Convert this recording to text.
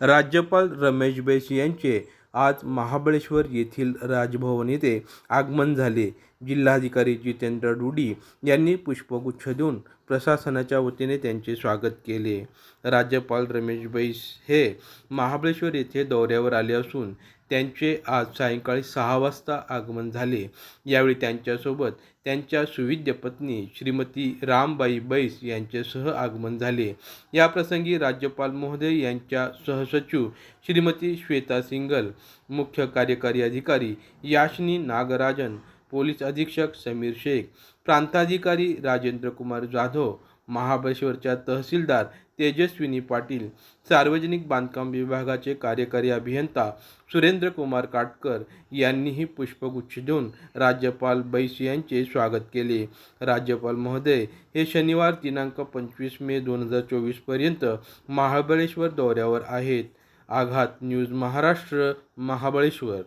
राज्यपाल रमेश बैस यांचे आज महाबळेश्वर येथील राजभवन येथे आगमन झाले. जिल्हाधिकारी जितेंद्र डुडी यांनी पुष्पगुच्छ देऊन प्रशासनाच्या वतीने त्यांचे स्वागत केले. राज्यपाल रमेश बैस हे महाबळेश्वर येथे दौऱ्यावर आले असून त्यांचे आज सायंकाळी सहा वाजता आगमन झाले. यावेळी त्यांच्यासोबत त्यांच्या सुविद्य पत्नी श्रीमती रामबाई बैस यांचेसह आगमन झाले. याप्रसंगी राज्यपाल महोदय यांच्या सहसचिव श्रीमती श्वेता सिंगल मुख्य कार्यकारी अधिकारी याशनी नागराजन पोलीस अधीक्षक समीर शेख प्रांताधिकारी राजेंद्र कुमार जाधव महाबळेश्वरच्या तहसीलदार तेजस्विनी पाटील सार्वजनिक बांधकाम विभागाचे कार्यकारी अभियंता सुरेंद्र कुमार काटकर यांनीही पुष्पगुच्छ देऊन राज्यपाल बैस यांचे स्वागत केले. राज्यपाल महोदय हे शनिवार दिनांक पंचवीस मे दोन हजार चोवीसपर्यंत महाबळेश्वर दौऱ्यावर आहेत. आघात न्यूज महाराष्ट्र महाबळेश्वर.